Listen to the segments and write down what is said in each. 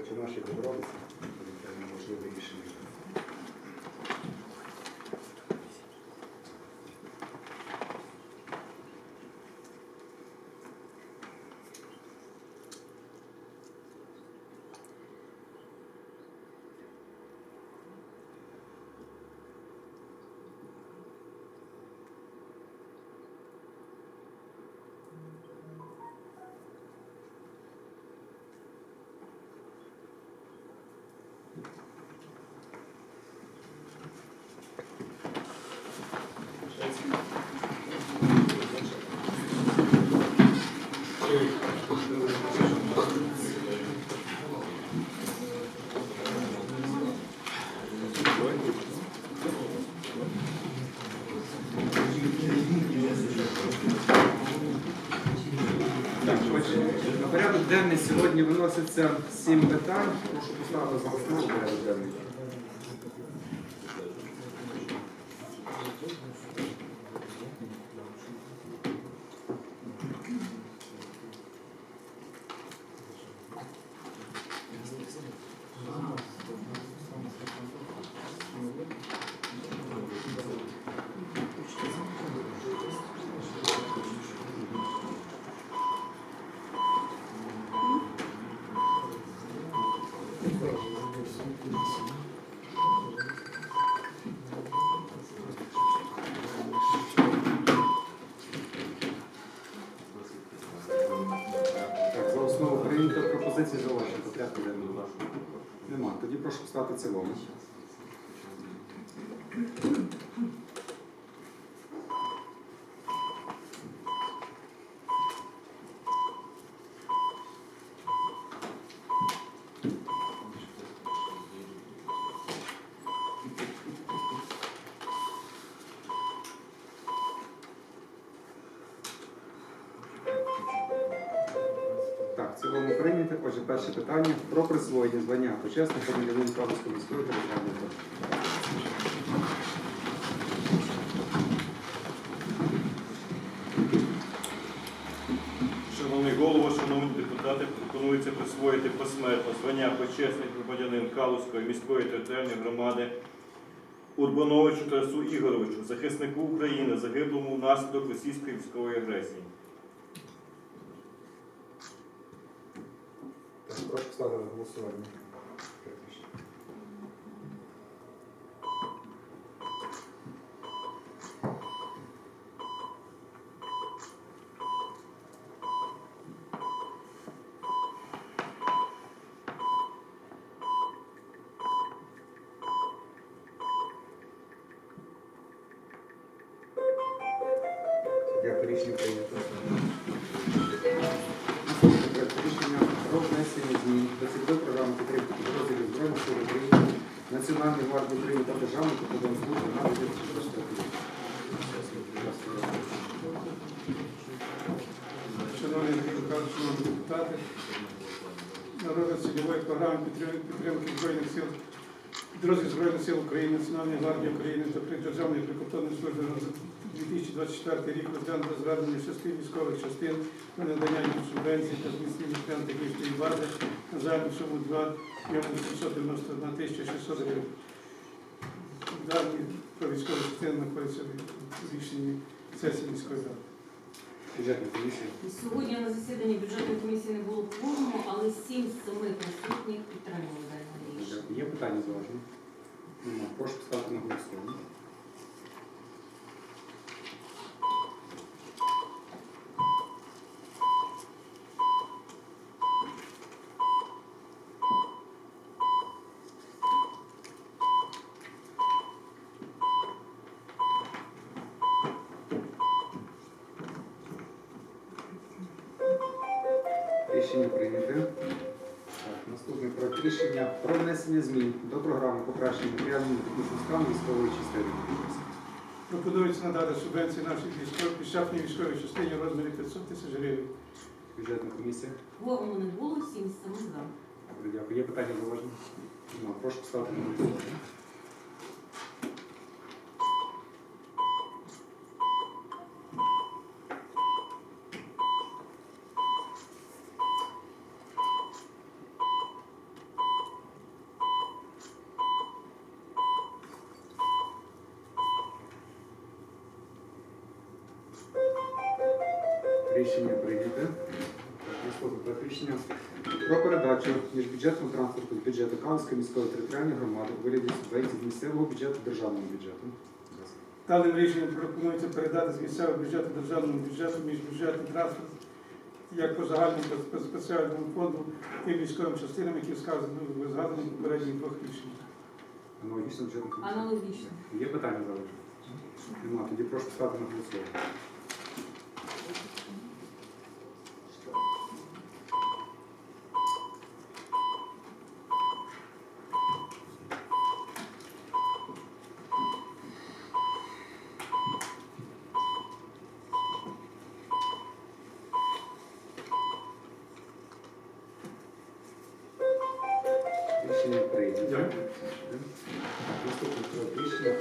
Коротше, наші добробиці, це можливе рішення. Так, отже, на порядок денний сьогодні виноситься сім питань. Прошу поставити за основу порядок денний. Так, за основу прийнято пропозиції зауваження по порядку денному. Нема. Тоді прошу поставити в цілому. Так, в цілому прийнято. Отже, перше питання про присвоєння звання почесника громадянин Калицької міської державної. Шановний голово, шановні депутати, пропонується присвоїти посмертно звання почесний громадянин Калузької міської територіальної громади Урбановичу Тарасу Ігоровичу, захиснику України, загиблому внаслідок російської військової агресії. Прошу голосування. До цільової програми підтримки підрозділів Збройних сил України, Національної гвардії України та Державної прикордонної служби на 2024 рік. Шановні шановні депутати, народна цільової програми підтримки, Збройних сил, підрозділів Збройних сил України, Національної гвардії України та Державної прикордонної служби 2024 рік розглянуто звернення шести військових частин на надання їм субвенцій та зміцнення матеріально-технічної бази на загальну суму 2 мільйони 791 тисяча 600 гривень. Дані про військові частини знаходяться в рішенні сесії міської ради. Бюджетна комісія. Сьогодні на засіданні бюджетної комісії не було кворуму, але сім з семи присутніх підтримали дане рішення. Є питання зауваження? Нема. Прошу поставити на голосування. Внесення змін до програми покращення матеріального та технічного стану військової частини. Пропонується надати субвенції нашій військовій піщатній військовій частині в розмірі 500 тисяч гривень. Бюджетна комісія. Кворуму не було, всім з семи за. Дякую. Є питання зауваження? Прошу поставити на голосування. Рішення проект рішення про передачу міжбюджетного транспорту з бюджету Калузької міської територіальної громади у вигляді субвенцій з місцевого бюджету державного бюджету. Даним рішенням пропонується передати з місцевого бюджету державному бюджету міжбюджетний транспорт як по загальному так по спеціальному фонду тим військовим частинам, які згадані в попередніх двох рішеннях. Аналогічно бюджетна. Аналогічно. Є питання залежні? Нема. Тоді прошу ставити на голосування.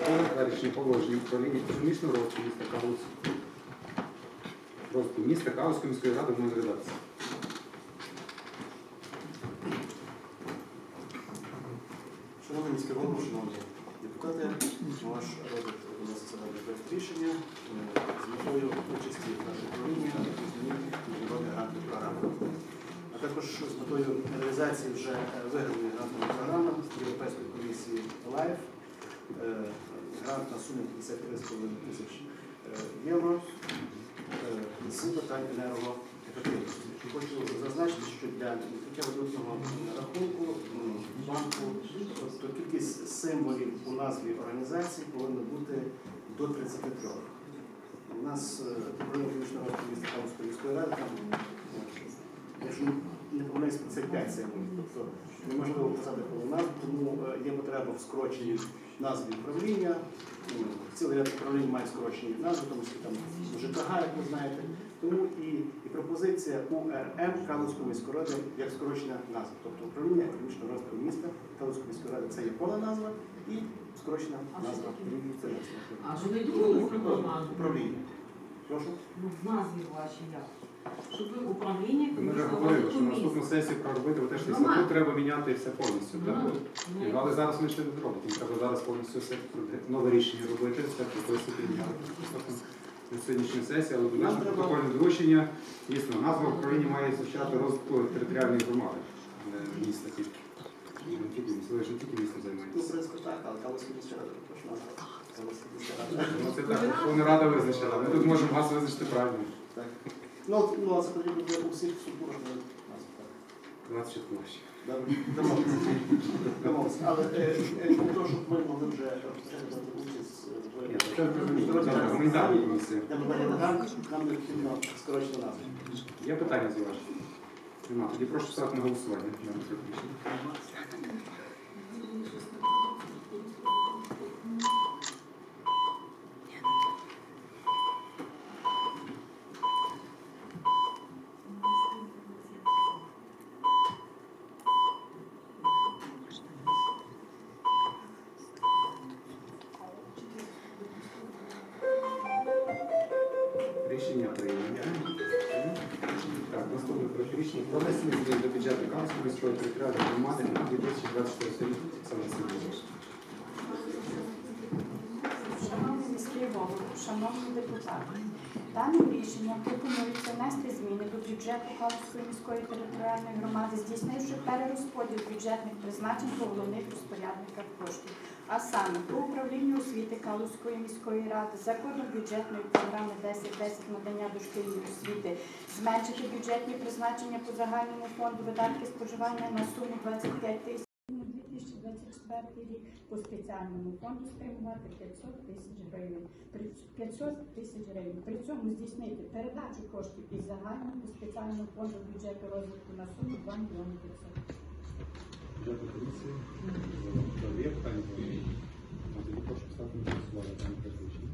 Про затвердження положення управління економічного розвитку міста Калусь. Розвитку міста Калуської міської ради новій редакції. Шановний міський голово, шановні депутати, ваш розгляд виноситься на проект рішення е, з метою участі в нашій управлінні міжнародної грантової програми. А також з метою реалізації вже виграної грантової програми Європейської комісії на суму 53,5 тисяч е, євро е, з питань енергоефективності. Хочу зазначити, що для відкриття валютного рахунку банку тобто кількість символів у назві організації повинна бути до 33. У нас е, управління публічного розвитку міста Калуської міської ради там, е, не помиляюсь, 55 символів. Тобто неможливо писати повну назву, тому е, є потреба в скороченні назви управління. Цілий ряд управлінь має скорочені назви, тому що там ЖКГ, як ви знаєте. Тому і, і пропозиція УРМ Калуської міської ради як скорочена назва. Тобто управління економічного розвитку міста Калуської міської ради це є повна назва і скорочена назва. Це назва. А не думали? Управління. Прошу. Ну, в назві вашій як? Щоб ви управління Ми вже говорили, що наступну сесію проробити, бо теж Ну, статут треба міняти все повністю. так? Ну, ну, Але зараз ми ще не зробимо. Треба зараз повністю все нове рішення робити, все прописати, міняти. На сьогоднішній сесії, але Нам наше протокольне доручення, дійсно, назва управління має звучати розвитку територіальної громади, а не міста тільки. Не тільки місто, ви не тільки місто Ну, в займаєтеся. принципі, так, але Калуська міська рада назва. Калуська рада. Ну це так, Верховна Рада визначила. Ми тут можемо вас визначити правильно. Так. Ну, от, ну, а це потрібно буде у всіх структурах назва. так. 20 площі. Добре, домовилися. Але е, е, для того, щоб ми могли вже безпосередньо участь в нам, нам необхідно скорочена назва. Є питання за? Нема. Тоді прошу ставити на голосування. Депутати, даним рішенням пропонується внести зміни до бюджету Калузької міської територіальної громади, здійснивши перерозподіл бюджетних призначень по головних розпорядниках коштів, а саме по управлінню освіти Калузької міської ради за бюджетної програми 1010 надання дошкільної освіти, зменшити бюджетні призначення по загальному фонду видатки споживання на суму 25 тисяч. На 2024 рік по спеціальному фонду спрямувати 500 тисяч гривень. При- 500 тисяч гривень. При цьому здійснити передачу коштів із загального по спеціальному фонду бюджету розвитку на суму 2 мільйони 500. Дякую комісія. Є питання Тоді прошу стати на голосування.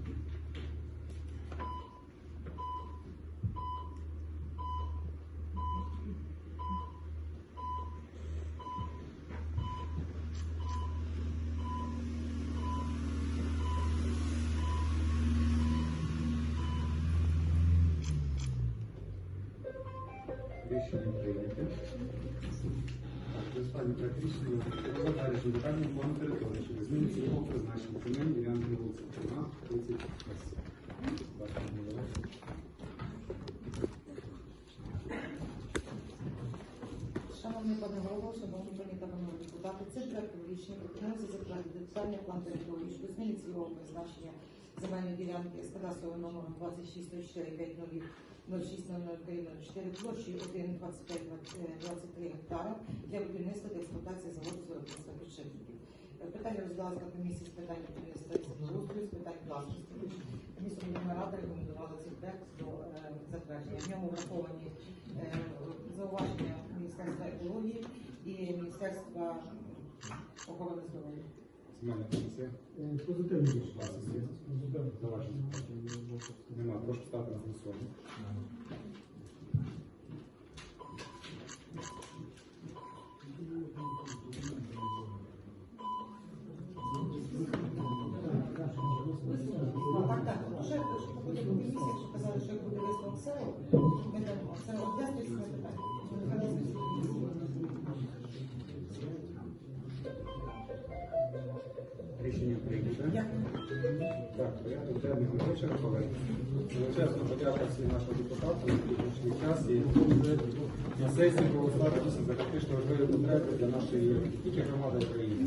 Дане проект рішення. Рішення прийнято. Так, останнє проект рішення про надалі детального плану території щодо зміни цільового призначення земель ділянки вулиці Чорна, 30 Шановний пане голово, шановні пані та земельної ділянки з кадастровим номером 260450 060304 площею 1,2523 гектара для будівництва та експлуатації заводу виробництва підшипників. Е, Питання розглядалось на комісії з питань будівництва з питань власності. Верховна Рада рекомендувала цей проект до е, затвердження. В ньому враховані е, зауваження Міністерства екології і Міністерства охорони здоров'я. Земельна комісія. Позитивно. За ваші Нема. Прошу ставити на голосування. Так, так, вже буде комісія, якщо казали, що буде висновок СЕО, ми дамо. Це обов'язково питання. Рішення прийнято. Так, порядок денний вечора, колеги. Величезна подяка всім нашим депутатам, які прийшли час і на сесії голосувати дійсно за критично важливі потреби для нашої тільки громади України.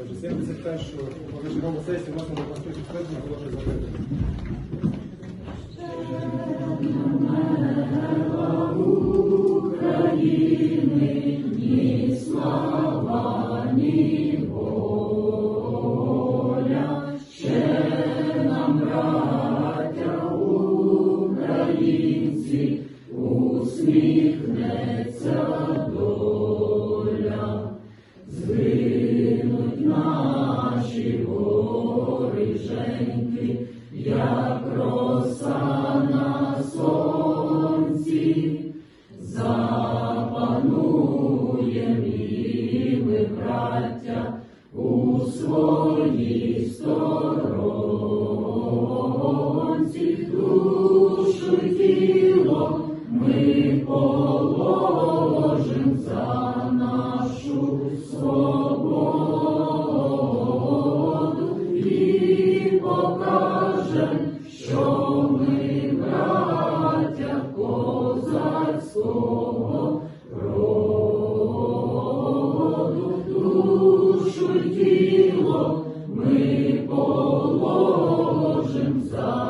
Отже, 71-шу позачергову сесію можна усміхнеться доля, звинуть наші гори женьки, сонці, запанує і ми, у своїй стороні. Lord.